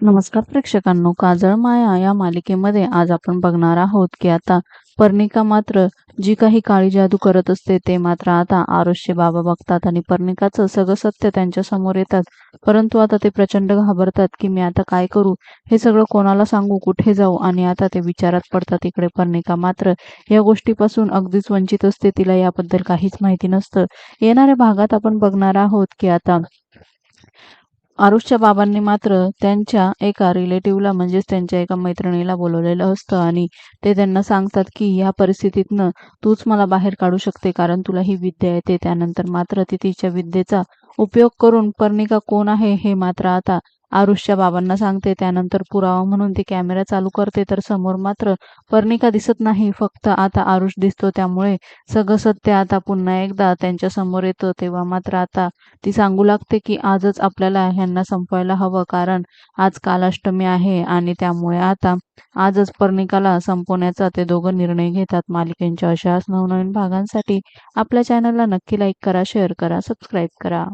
नमस्कार प्रेक्षकांनो काजळ माया या मालिकेमध्ये आज आपण बघणार आहोत की आता पर्णिका मात्र जी काही काळी जादू करत असते ते मात्र आता आरुषचे बाबा बघतात आणि पर्णिकाचं सगळं सत्य त्यांच्यासमोर येतात. परंतु आता ते प्रचंड घाबरतात की मी आता काय करू? हे सगळं कोणाला सांगू? कुठे जाऊ? आणि आता ते विचारात पडतात इकडे पर्णिका मात्र या गोष्टीपासून अगदीच वंचित असते तिला याबद्दल काहीच माहिती नसतं. येणाऱ्या भागात आपण बघणार आहोत की आता आरुषच्या बाबांनी मात्र त्यांच्या एका रिलेटिव्हला म्हणजेच त्यांच्या एका मैत्रिणीला बोलवलेलं असतं आणि ते त्यांना सांगतात की या परिस्थितीतनं तूच मला बाहेर काढू शकते कारण तुला ही विद्या येते. त्यानंतर मात्र ती तिच्या विद्येचा उपयोग करून पर्णिका कोण आहे? हे मात्र आता आरुषच्या बाबांना सांगते त्यानंतर पुरावा म्हणून ती कॅमेरा चालू करते तर समोर मात्र पर्णिका दिसत नाही फक्त आता आरुष दिसतो त्यामुळे सगळं सत्य आता पुन्हा एकदा त्यांच्यासमोर येतं तेव्हा मात्र आता ती सांगू लागते की आजच आपल्याला ह्यांना संपवायला हवं कारण आज कालाष्टमी आहे आणि त्यामुळे आता आजच पर्णिकाला संपवण्याचा ते दोघं निर्णय घेतात. मालिकेंच्या अशाच नवनवीन भागांसाठी आपल्या चॅनलला नक्की लाईक करा शेअर करा सबस्क्राईब करा.